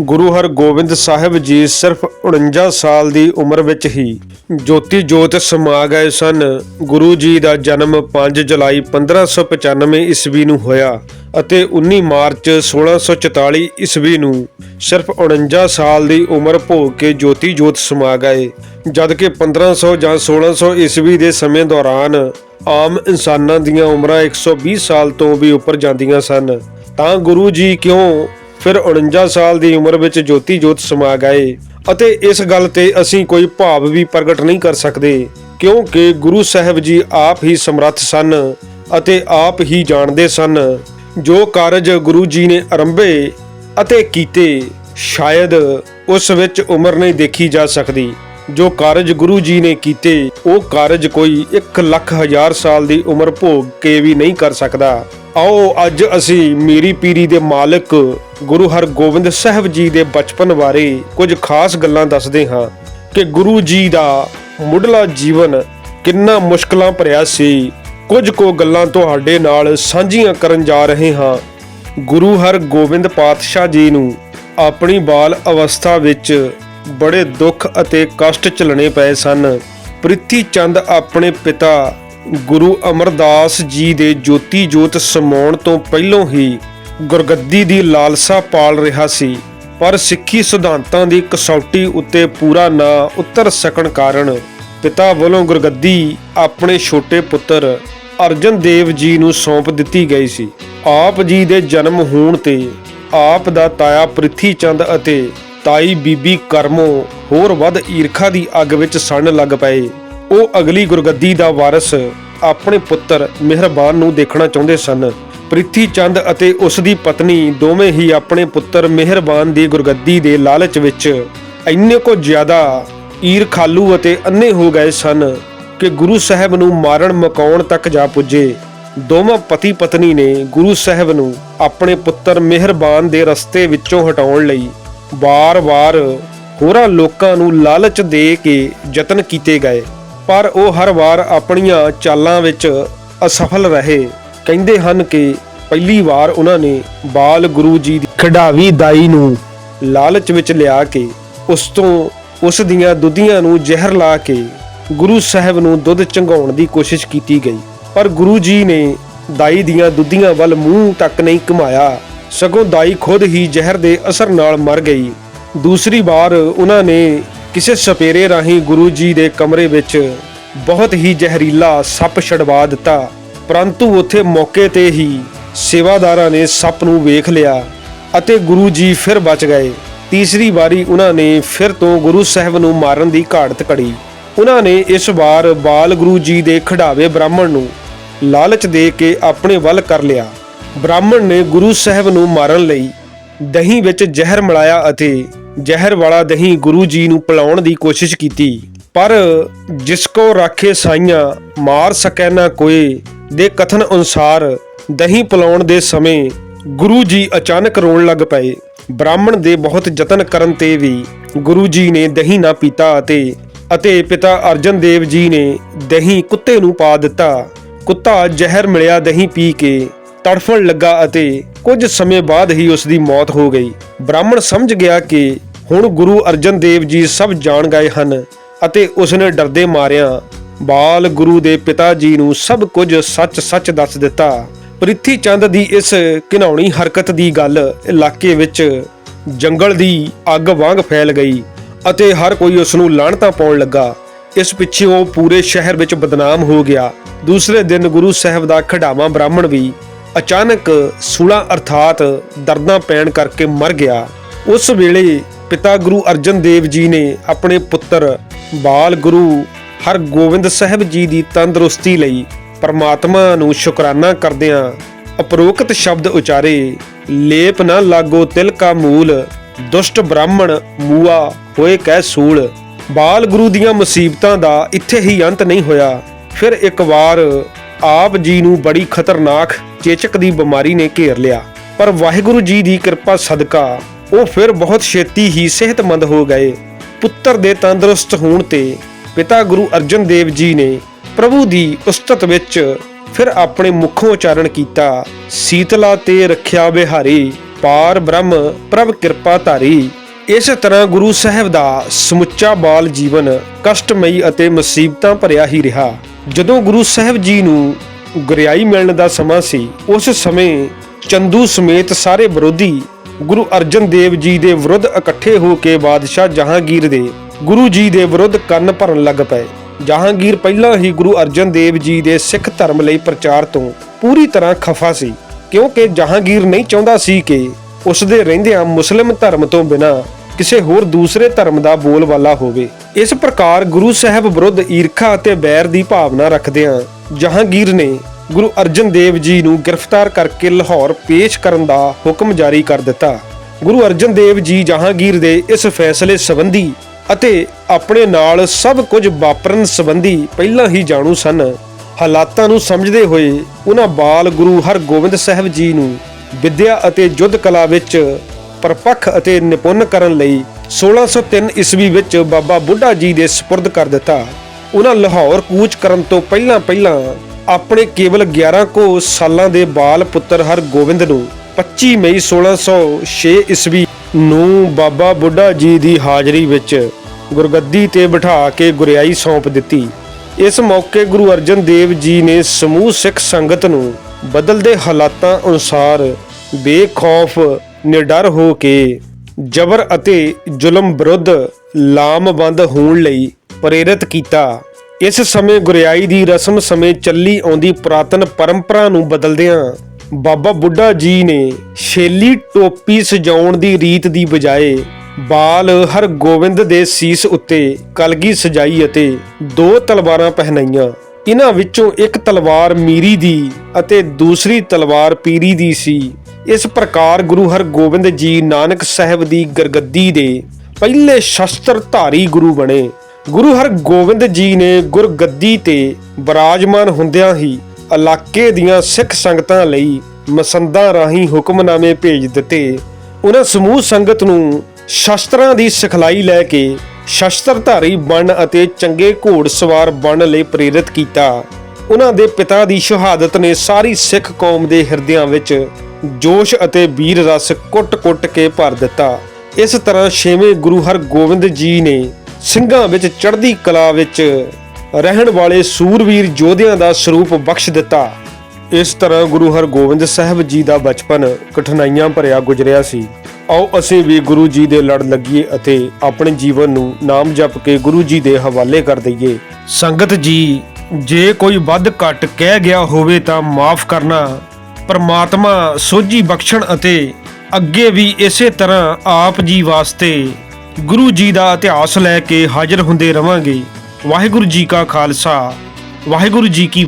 ਗੁਰੂ ਹਰਗੋਬਿੰਦ ਸਾਹਿਬ ਜੀ ਸਿਰਫ 49 ਸਾਲ ਦੀ ਉਮਰ ਵਿੱਚ ਹੀ ਜੋਤੀ ਜੋਤ ਸਮਾ ਗਏ ਸਨ। ਗੁਰੂ ਜੀ ਦਾ ਜਨਮ 5 ਜੁਲਾਈ 1595 ਈਸਵੀ ਨੂੰ ਹੋਇਆ ਅਤੇ 19 ਮਾਰਚ 1644 ਈਸਵੀ ਨੂੰ ਸਿਰਫ 49 ਸਾਲ ਦੀ ਉਮਰ ਭੋਗ ਕੇ ਜੋਤੀ ਜੋਤ ਸਮਾ ਗਏ। ਜਦਕਿ 1500 ਜਾਂ 1600 ਈਸਵੀ ਦੇ ਸਮੇਂ ਦੌਰਾਨ ਆਮ ਇਨਸਾਨਾਂ ਦੀਆਂ ਉਮਰਾਂ 120 ਸਾਲ ਤੋਂ ਵੀ ਉੱਪਰ ਜਾਂਦੀਆਂ ਸਨ। ਤਾਂ ਗੁਰੂ ਜੀ ਕਿਉਂ ਫਿਰ 49 ਸਾਲ ਦੀ ਉਮਰ ਵਿੱਚ ਜੋਤੀ ਜੋਤ ਸਮਾ ਗਏ ਅਤੇ ਇਸ ਗੱਲ ਤੇ ਅਸੀਂ ਕੋਈ ਭਾਵ ਵੀ ਪ੍ਰਗਟ ਨਹੀਂ ਕਰ ਸਕਦੇ, ਕਿਉਂਕਿ ਗੁਰੂ ਸਾਹਿਬ ਜੀ ਆਪ ਹੀ ਸਮਰੱਥ ਸਨ ਅਤੇ ਆਪ ਹੀ ਜਾਣਦੇ ਸਨ ਜੋ ਕਾਰਜ ਗੁਰੂ ਜੀ ਨੇ ਆਰੰਭੇ ਅਤੇ ਕੀਤੇ, ਸ਼ਾਇਦ ਉਸ ਵਿੱਚ ਉਮਰ ਨਹੀਂ ਦੇਖੀ ਜਾ ਸਕਦੀ। ਜੋ ਕਾਰਜ ਗੁਰੂ ਜੀ ਨੇ ਕੀਤੇ, ਉਹ ਕਾਰਜ ਕੋਈ 1 ਲੱਖ ਹਜ਼ਾਰ ਸਾਲ ਦੀ ਉਮਰ ਭੋਗ ਕੇ ਵੀ ਨਹੀਂ ਕਰ ਸਕਦਾ। ਆਓ ਅੱਜ ਅਸੀਂ ਮੀਰੀ ਪੀਰੀ ਦੇ ਮਾਲਕ ਗੁਰੂ ਹਰਗੋਬਿੰਦ ਸਾਹਿਬ ਜੀ ਦੇ ਬਚਪਨ ਬਾਰੇ ਕੁਝ ਖਾਸ ਗੱਲਾਂ ਦੱਸਦੇ ਹਾਂ ਕਿ ਗੁਰੂ ਜੀ ਦਾ ਮੁੱਢਲਾ ਜੀਵਨ ਕਿੰਨਾ ਮੁਸ਼ਕਲਾਂ ਭਰਿਆ ਸੀ। ਕੁਝ ਕੋ ਗੱਲਾਂ ਤੁਹਾਡੇ ਨਾਲ ਸਾਂਝੀਆਂ ਕਰਨ ਜਾ ਰਹੇ ਹਾਂ। ਗੁਰੂ ਹਰਗੋਬਿੰਦ ਪਾਤਸ਼ਾਹ ਜੀ ਨੂੰ ਆਪਣੀ ਬਾਲ ਅਵਸਥਾ ਵਿੱਚ ਬੜੇ ਦੁੱਖ ਅਤੇ ਕਸ਼ਟ ਝੱਲਣੇ ਪਏ ਸਨ। ਪ੍ਰਿਥੀ ਚੰਦ ਆਪਣੇ ਪਿਤਾ ਗੁਰੂ ਅਮਰਦਾਸ ਜੀ ਦੇ ਜੋਤੀ ਜੋਤ ਸਮਾਉਣ ਤੋਂ ਪਹਿਲਾਂ ਹੀ ਗੁਰਗੱਦੀ ਦੀ ਲਾਲਸਾ ਪਾਲ ਰਿਹਾ ਸੀ, ਪਰ ਸਿੱਖੀ ਸਿਧਾਂਤਾਂ ਦੀ ਕਸੌਟੀ ਉੱਤੇ ਪੂਰਾ ਨਾ ਉਤਰ ਸਕਣ ਕਾਰਨ ਪਿਤਾ ਵੱਲੋਂ ਗੁਰਗੱਦੀ ਆਪਣੇ ਛੋਟੇ ਪੁੱਤਰ ਅਰਜਨ ਦੇਵ ਜੀ ਨੂੰ ਸੌਂਪ ਦਿੱਤੀ ਗਈ ਸੀ। ਆਪ ਜੀ ਦੇ ਜਨਮ ਹੋਣ ਤੇ ਆਪ ਦਾ ਤਾਇਆ ਪ੍ਰਿਥੀ ਚੰਦ ਅਤੇ ਤਾਈ ਬੀਬੀ ਕਰਮੋ ਹੋਰ ਵੱਧ ਈਰਖਾ ਦੀ ਅੱਗ ਵਿੱਚ ਸੜਨ ਲੱਗ ਪਏ। ਉਹ ਅਗਲੀ ਗੁਰਗੱਦੀ ਦਾ ਵਾਰਿਸ ਆਪਣੇ ਪੁੱਤਰ ਮਿਹਰਬਾਨ ਨੂੰ ਦੇਖਣਾ ਚਾਹੁੰਦੇ ਸਨ। ਪ੍ਰਿਥੀ ਚੰਦ ਅਤੇ ਉਸ ਦੀ ਪਤਨੀ ਦੋਵੇਂ ਹੀ ਆਪਣੇ ਪੁੱਤਰ ਮਿਹਰਬਾਨ ਦੀ ਗੁਰਗੱਦੀ ਦੇ ਲਾਲਚ ਵਿੱਚ ਇੰਨੇ ਕੋ ਜ਼ਿਆਦਾ ਈਰਖਾਲੂ ਅਤੇ ਅੰਨੇ ਹੋ ਗਏ ਸਨ ਕਿ ਗੁਰੂ ਸਾਹਿਬ ਨੂੰ ਮਾਰਨ ਮਕਾਉਣ ਤੱਕ ਜਾ ਪੁੱਜੇ। ਦੋਵਾਂ ਪਤੀ ਪਤਨੀ ਨੇ ਗੁਰੂ ਸਾਹਿਬ ਨੂੰ ਆਪਣੇ ਪੁੱਤਰ ਮਿਹਰਬਾਨ ਦੇ ਰਸਤੇ ਵਿੱਚੋਂ ਹਟਾਉਣ ਲਈ ਵਾਰ-ਵਾਰ ਹੋਰਾਂ ਲੋਕਾਂ ਨੂੰ ਲਾਲਚ ਦੇ ਕੇ ਯਤਨ ਕੀਤੇ ਗਏ। ਪਰ ਉਹ ਹਰ ਵਾਰ ਆਪਣੀਆਂ ਚਾਲਾਂ ਵਿੱਚ ਅਸਫਲ ਰਹੇ। ਕਹਿੰਦੇ ਹਨ ਕਿ ਪਹਿਲੀ ਵਾਰ ਉਹਨਾਂ ਨੇ ਬਾਲ ਗੁਰੂ ਜੀ ਦੀ ਖਿਡਾਵੀ ਦਾਈ ਨੂੰ ਲਾਲਚ ਵਿੱਚ ਲਿਆ ਕੇ ਉਸ ਤੋਂ ਉਸ ਦੀਆਂ ਦੁੱਧੀਆਂ ਨੂੰ ਜ਼ਹਿਰ ਲਾ ਕੇ ਗੁਰੂ ਸਾਹਿਬ ਨੂੰ ਦੁੱਧ ਚੰਗਾਉਣ ਦੀ ਕੋਸ਼ਿਸ਼ ਕੀਤੀ ਗਈ। ਪਰ ਗੁਰੂ ਜੀ ਨੇ ਦਾਈ ਦੀਆਂ ਦੁੱਧੀਆਂ ਵੱਲ ਮੂੰਹ ਤੱਕ ਨਹੀਂ ਘੁਮਾਇਆ। ਸਗੋਂ ਦਾਈ ਖੁਦ ਹੀ ਜ਼ਹਿਰ ਦੇ ਅਸਰ ਨਾਲ ਮਰ ਗਈ। ਦੂਸਰੀ ਵਾਰ ਉਹਨਾਂ ਨੇ ਕਿਸੇ ਸਪੇਰੇ ਰਾਹੀਂ ਗੁਰੂ ਜੀ ਦੇ ਕਮਰੇ ਵਿੱਚ ਬਹੁਤ ਹੀ ਜ਼ਹਿਰੀਲਾ ਸੱਪ ਛਡਵਾ ਦਿੱਤਾ, ਪਰੰਤੂ ਉੱਥੇ ਮੌਕੇ ਤੇ ਹੀ ਸੇਵਾਦਾਰਾਂ ਨੇ ਸੱਪ ਨੂੰ ਵੇਖ ਲਿਆ ਅਤੇ ਗੁਰੂ ਜੀ ਫਿਰ ਬਚ ਗਏ। ਤੀਸਰੀ ਵਾਰੀ ਉਹਨਾਂ ਨੇ ਫਿਰ ਤੋਂ ਗੁਰੂ ਸਾਹਿਬ ਨੂੰ ਮਾਰਨ ਦੀ ਘਾੜਤ ਕੜੀ। ਉਹਨਾਂ ਨੇ ਇਸ ਵਾਰ ਬਾਲ ਗੁਰੂ ਜੀ ਦੇ ਖਿਡਾਵੇ ਬ੍ਰਾਹਮਣ ਨੂੰ ਲਾਲਚ ਦੇ ਕੇ ਆਪਣੇ ਵੱਲ ਕਰ ਲਿਆ। ਬ੍ਰਾਹਮਣ ਨੇ ਗੁਰੂ ਸਾਹਿਬ ਨੂੰ ਮਾਰਨ ਲਈ ਦਹੀਂ ਵਿੱਚ ਜ਼ਹਿਰ ਮਿਲਾਇਆ ਅਤੇ ਜ਼ਹਿਰ ਵਾਲਾ ਦਹੀਂ ਗੁਰੂ ਜੀ ਨੂੰ ਪਿਲਾਉਣ ਦੀ ਕੋਸ਼ਿਸ਼ ਕੀਤੀ। ਪਰ ਜਿਸ ਕੋ ਰਾਖੇ ਸਾਈਆਂ, ਮਾਰ ਸਕੈ ਨਾ ਕੋਈ ਦੇ ਕਥਨ ਅਨੁਸਾਰ ਦਹੀਂ ਪਿਲਾਉਣ ਦੇ ਸਮੇਂ ਗੁਰੂ ਜੀ ਅਚਾਨਕ ਰੋਣ ਲੱਗ ਪਏ। ਬ੍ਰਾਹਮਣ ਦੇ ਬਹੁਤ ਯਤਨ ਕਰਨ ਤੇ ਵੀ ਗੁਰੂ ਜੀ ਨੇ ਦਹੀਂ ਨਾ ਪੀਤਾ ਅਤੇ ਅਤੇ ਪਿਤਾ ਅਰਜਨ ਦੇਵ ਜੀ ਨੇ ਦਹੀਂ ਕੁੱਤੇ ਨੂੰ ਪਾ ਦਿੱਤਾ। ਕੁੱਤਾ ਜ਼ਹਿਰ ਮਿਲਿਆ ਦਹੀਂ ਪੀ ਕੇ ਤੜਫਣ ਲੱਗਾ ਅਤੇ ਕੁਝ ਸਮੇਂ ਬਾਅਦ ਹੀ ਉਸ ਦੀ ਮੌਤ ਹੋ ਗਈ। ਬ੍ਰਾਹਮਣ ਸਮਝ ਗਿਆ ਕਿ ਹੁਣ ਗੁਰੂ ਅਰਜਨ ਦੇਵ ਜੀ ਸਭ ਜਾਣ ਗਏ ਹਨ ਅਤੇ ਉਸਨੇ ਡਰਦੇ ਮਾਰਿਆਂ ਬਾਲ ਗੁਰੂ ਦੇ ਪਿਤਾ ਜੀ ਨੂੰ ਸਭ ਕੁਝ ਸੱਚ-ਸੱਚ ਦੱਸ ਦਿੱਤਾ। ਪ੍ਰਿਥੀ ਚੰਦ ਦੀ ਇਸ ਘਿਨਾਉਣੀ ਹਰਕਤ ਦੀ ਗੱਲ ਇਲਾਕੇ ਵਿੱਚ ਜੰਗਲ ਦੀ ਅੱਗ ਵਾਂਗ ਫੈਲ ਗਈ ਅਤੇ ਹਰ ਕੋਈ ਉਸ ਨੂੰ ਲਾਹਣਤਾਂ ਪਾਉਣ ਲੱਗਾ। ਇਸ ਪਿੱਛੇ ਉਹ ਪੂਰੇ ਸ਼ਹਿਰ ਵਿੱਚ ਬਦਨਾਮ ਹੋ ਗਿਆ। ਦੂਸਰੇ ਦਿਨ ਗੁਰੂ ਸਾਹਿਬ ਦਾ ਖਡਾਵਾ ਬ੍ਰਾਹਮਣ ਵੀ ਅਚਾਨਕ ਸੂਲਾ ਅਰਥਾਤ ਦਰਦਾਂ ਪੈਣ ਕਰਕੇ ਮਰ ਗਿਆ। ਉਸ ਵੇਲੇ ਪਿਤਾ ਗੁਰੂ ਅਰਜਨ ਦੇਵ ਜੀ ਨੇ ਆਪਣੇ ਪੁੱਤਰ ਬਾਲ ਗੁਰੂ ਹਰਗੋਬਿੰਦ ਸਾਹਿਬ ਜੀ ਦੀ ਤੰਦਰੁਸਤੀ ਲਈ ਪਰਮਾਤਮਾ ਨੂੰ ਸ਼ੁਕਰਾਨਾ ਕਰਦਿਆਂ ਅਪਰੋਕਤ ਸ਼ਬਦ ਉਚਾਰੇ, ਲੇਪ ਨਾ ਲਾਗੋ ਤਿਲ ਕਾ ਮੂਲ, ਦੁਸ਼ਟ ਬ੍ਰਾਹਮਣ ਮੂਆ ਹੋਏ ਕਹਿ ਸੂਲ। ਬਾਲ ਗੁਰੂ ਦੀਆਂ ਮੁਸੀਬਤਾਂ ਦਾ ਇੱਥੇ ਹੀ ਅੰਤ ਨਹੀਂ ਹੋਇਆ। ਫਿਰ ਇੱਕ ਵਾਰ ਆਪ ਜੀ ਨੂੰ ਬੜੀ ਖਤਰਨਾਕ ਚੇਚਕ ਦੀ ਬਿਮਾਰੀ ਨੇ ਘੇਰ ਲਿਆ। ਪਰ ਵਾਹਿਗੁਰੂ ਜੀ ਦੀ ਕਿਰਪਾ ਸਦਕਾ ਉਹ ਫਿਰ ਬਹੁਤ ਛੇਤੀ ਹੀ ਸਿਹਤਮੰਦ ਹੋ ਗਏ। ਪੁੱਤਰ ਦੇ ਤੰਦਰੁਸਤ ਹੋਣ ਤੇ ਪਿਤਾ ਗੁਰੂ ਅਰਜਨ ਦੇਵ ਜੀ ਨੇ ਪ੍ਰਭੂ ਦੀ ਉਸਤਤ ਵਿੱਚ ਫਿਰ ਆਪਣੇ ਮੁਖੋਂ ਉਚਾਰਨ ਕੀਤਾ। ਸੀਤਲਾ ਤੇ ਰੱਖਿਆ ਬਿਹਾਰੀ, ਪਾਰ ਬ੍ਰਹਮ ਪ੍ਰਭ ਕਿਰਪਾ ਧਾਰੀ। ਇਸ ਤਰ੍ਹਾਂ ਗੁਰੂ ਸਾਹਿਬ ਦਾ ਸਮੁੱਚਾ ਬਾਲ ਜੀਵਨ ਕਸ਼ਟਮਈ ਅਤੇ ਮੁਸੀਬਤਾਂ ਭਰਿਆ ਹੀ ਰਿਹਾ। ਜਦੋਂ ਗੁਰੂ ਸਾਹਿਬ ਜੀ ਨੂੰ ਗੁਰਿਆਈ ਮਿਲਣ ਦਾ ਸਮਾਂ ਸੀ, ਉਸ ਸਮੇਂ ਚੰਦੂ ਸਮੇਤ ਸਾਰੇ ਵਿਰੋਧੀ ਗੁਰੂ ਅਰਜਨ ਦੇਵ ਜੀ ਦੇ ਵਿਰੁੱਧ ਇਕੱਠੇ ਹੋ ਕੇ ਬਾਦਸ਼ਾਹ ਜਹਾਂਗੀਰ ਦੇ ਗੁਰੂ ਜੀ ਦੇ ਵਿਰੁੱਧ ਕੰਨ ਭਰਨ ਲੱਗ ਪਏ। ਜਹਾਂਗੀਰ ਪਹਿਲਾਂ ਹੀ ਗੁਰੂ ਅਰਜਨ ਦੇਵ ਜੀ ਦੇ ਸਿੱਖ ਧਰਮ ਲਈ ਪ੍ਰਚਾਰ ਤੋਂ ਪੂਰੀ ਤਰ੍ਹਾਂ ਖਫਾ ਸੀ, ਕਿਉਂਕਿ ਜਹਾਂਗੀਰ ਨਹੀਂ ਚਾਹੁੰਦਾ ਸੀ ਕਿ ਉਸ ਦੇ ਰਹਿੰਦਿਆਂ ਮੁਸਲਿਮ ਧਰਮ ਤੋਂ ਬਿਨਾਂ ਕਿਸੇ ਹੋਰ ਦੂਸਰੇ ਧਰਮ ਦਾ ਬੋਲਬਾਲਾ ਹੋਵੇ। ਇਸ ਪ੍ਰਕਾਰ ਗੁਰੂ ਸਾਹਿਬ ਵਿਰੁੱਧ ਈਰਖਾ ਅਤੇ ਬੈਰ ਦੀ ਭਾਵਨਾ ਰੱਖਦਿਆਂ ਜਹਾਂਗੀਰ ਨੇ ਗੁਰੂ ਅਰਜਨ ਦੇਵ ਜੀ ਨੂੰ ਗ੍ਰਿਫਤਾਰ ਕਰਕੇ ਲਾਹੌਰ ਪੇਸ਼ ਕਰਨ ਦਾ ਹੁਕਮ ਜਾਰੀ ਕਰ ਦਿੱਤਾ। ਗੁਰੂ ਅਰਜਨ ਦੇਵ ਜੀ ਜਹਾਂਗੀਰ ਦੇ ਇਸ ਫੈਸਲੇ ਸੰਬੰਧੀ ਅਤੇ ਆਪਣੇ ਨਾਲ ਸਭ ਕੁਝ ਵਾਪਰਨ ਸੰਬੰਧੀ ਪਹਿਲਾਂ ਹੀ ਜਾਣੂ ਸਨ। ਹਾਲਾਤਾਂ ਨੂੰ ਸਮਝਦੇ ਹੋਏ ਉਹਨਾਂ ਬਾਲ ਗੁਰੂ ਹਰਗੋਬਿੰਦ ਸਾਹਿਬ ਜੀ ਨੂੰ ਵਿਦਿਆ ਅਤੇ ਯੁੱਧ ਕਲਾ ਵਿੱਚ ਪਰਪੱਖ ਅਤੇ ਨਿਪੁੰਨ ਕਰਨ ਲਈ 1603 ਈਸਵੀ ਵਿੱਚ ਬਾਬਾ ਬੁੱਢਾ ਜੀ ਦੇ ਸਪੁਰਦ ਕਰ ਦਿੱਤਾ। ਉਹਨਾਂ ਲਾਹੌਰ ਕੂਚ ਕਰਨ ਤੋਂ ਪਹਿਲਾਂ ਪਹਿਲਾਂ ਆਪਣੇ ਕੇਵਲ 11 ਕੋ ਸਾਲਾਂ ਦੇ ਬਾਲ ਪੁੱਤਰ ਹਰਗੋਬਿੰਦ ਨੂੰ 25 ਮਈ 1606 ਈਸਵੀ ਨੂੰ ਬਾਬਾ ਬੁੱਢਾ ਜੀ ਦੀ ਹਾਜ਼ਰੀ ਵਿੱਚ ਗੁਰਗੱਦੀ ਤੇ ਬਿਠਾ ਕੇ ਗੁਰਿਆਈ ਸੌਂਪ ਦਿੱਤੀ। ਇਸ ਮੌਕੇ ਗੁਰੂ ਅਰਜਨ ਦੇਵ ਜੀ ਨੇ ਸਮੂਹ ਸਿੱਖ ਸੰਗਤ ਨੂੰ ਬਦਲਦੇ ਹਾਲਾਤਾਂ ਅਨੁਸਾਰ ਬੇਖੌਫ ਨਿਡਰ ਹੋ ਕੇ ਜ਼ਬਰ ਅਤੇ ਜ਼ੁਲਮ ਵਿਰੁੱਧ ਲਾਮਬੰਦ ਹੋਣ ਲਈ ਪ੍ਰੇਰਿਤ ਕੀਤਾ। ਇਸ ਸਮੇਂ ਗੁਰਿਆਈ ਦੀ ਰਸਮ ਸਮੇਂ ਚੱਲੀ ਆਉਂਦੀ ਪੁਰਾਤਨ ਪਰੰਪਰਾ ਨੂੰ ਬਦਲਦਿਆਂ ਬਾਬਾ ਬੁੱਢਾ ਜੀ ਨੇ ਛੇਲੀ ਟੋਪੀ ਸਜਾਉਣ ਦੀ ਰੀਤ ਦੀ ਬਜਾਏ ਬਾਲ ਹਰਗੋਬਿੰਦ ਦੇ ਸੀਸ ਉੱਤੇ ਕਲਗੀ ਸਜਾਈ ਅਤੇ ਦੋ ਤਲਵਾਰਾਂ ਪਹਿਨਾਈਆਂ। ਇਹਨਾਂ ਵਿੱਚੋਂ ਇੱਕ ਤਲਵਾਰ ਮੀਰੀ ਦੀ ਅਤੇ ਦੂਸਰੀ ਤਲਵਾਰ ਪੀਰੀ ਦੀ ਸੀ। ਇਸ ਪ੍ਰਕਾਰ ਗੁਰੂ ਹਰਗੋਬਿੰਦ ਜੀ ਨਾਨਕ ਸਾਹਿਬ ਦੀ ਗਰਗੱਦੀ ਦੇ ਪਹਿਲੇ ਸ਼ਸਤਰ ਧਾਰੀ ਗੁਰੂ ਬਣੇ। ਗੁਰੂ ਹਰਗੋਬਿੰਦ ਜੀ ਨੇ ਗੁਰਗੱਦੀ ਤੇ ਬਿਰਾਜਮਾਨ ਹੁੰਦਿਆਂ ਹੀ ਇਲਾਕੇ ਦੀਆਂ ਸਿੱਖ ਸੰਗਤਾਂ ਲਈ ਮਸੰਦਾਂ ਰਾਹੀਂ ਹੁਕਮਨਾਮੇ ਭੇਜ ਦਿੱਤੇ। ਉਹਨਾਂ ਸਮੂਹ ਸੰਗਤ ਨੂੰ ਸ਼ਸਤਰਾਂ ਦੀ ਸਿਖਲਾਈ ਲੈ ਕੇ ਸ਼ਸਤਰਧਾਰੀ ਬਣ ਅਤੇ ਚੰਗੇ ਘੋੜਸਵਾਰ ਬਣਨ ਲਈ ਪ੍ਰੇਰਿਤ ਕੀਤਾ। ਉਹਨਾਂ ਦੇ ਪਿਤਾ ਦੀ ਸ਼ਹਾਦਤ ਨੇ ਸਾਰੀ ਸਿੱਖ ਕੌਮ ਦੇ ਹਿਰਦਿਆਂ ਵਿੱਚ ਜੋਸ਼ ਅਤੇ ਵੀਰ ਰਸ ਕੁੱਟ-ਕੁੱਟ ਕੇ ਭਰ ਦਿੱਤਾ। ਇਸ ਤਰ੍ਹਾਂ ਛੇਵੇਂ ਗੁਰੂ ਹਰਗੋਬਿੰਦ ਜੀ ਨੇ ਸਿੰਘਾਂ ਵਿੱਚ ਚੜ੍ਹਦੀ ਕਲਾ ਵਿੱਚ ਰਹਿਣ ਵਾਲੇ ਸੂਰਵੀਰ ਯੋਧਿਆਂ ਦਾ ਸਰੂਪ ਬਖਸ਼ ਦਿੱਤਾ। ਇਸ ਤਰ੍ਹਾਂ ਗੁਰੂ ਹਰਗੋਬਿੰਦ ਸਾਹਿਬ ਜੀ ਦਾ ਬਚਪਨ ਕਠਿਨਾਈਆਂ ਭਰਿਆ ਗੁਜ਼ਰਿਆ ਸੀ। ਆਓ ਅਸੀਂ ਵੀ ਗੁਰੂ ਜੀ ਦੇ ਲੜ ਲੱਗੀਏ ਅਤੇ ਆਪਣੇ ਜੀਵਨ ਨੂੰ ਨਾਮ ਜਪ ਕੇ ਗੁਰੂ ਜੀ ਦੇ ਹਵਾਲੇ ਕਰ ਦਈਏ। ਸੰਗਤ ਜੀ, ਜੇ ਕੋਈ ਵੱਧ ਘੱਟ ਕਹਿ ਗਿਆ ਹੋਵੇ ਤਾਂ ਮਾਫ ਕਰਨਾ। ਪਰਮਾਤਮਾ ਸੋਝੀ ਬਖਸ਼ਣ ਅਤੇ ਅੱਗੇ ਵੀ ਇਸੇ ਤਰ੍ਹਾਂ ਆਪ ਜੀ ਵਾਸਤੇ ਗੁਰੂ ਜੀ ਦਾ ਇਤਿਹਾਸ ਲੈ ਕੇ ਹਾਜ਼ਰ ਹੁੰਦੇ ਰਵਾਂਗੇ। ਵਾਹਿਗੁਰੂ ਜੀ ਕਾ ਖਾਲਸਾ, ਵਾਹਿਗੁਰੂ ਜੀ ਕੀ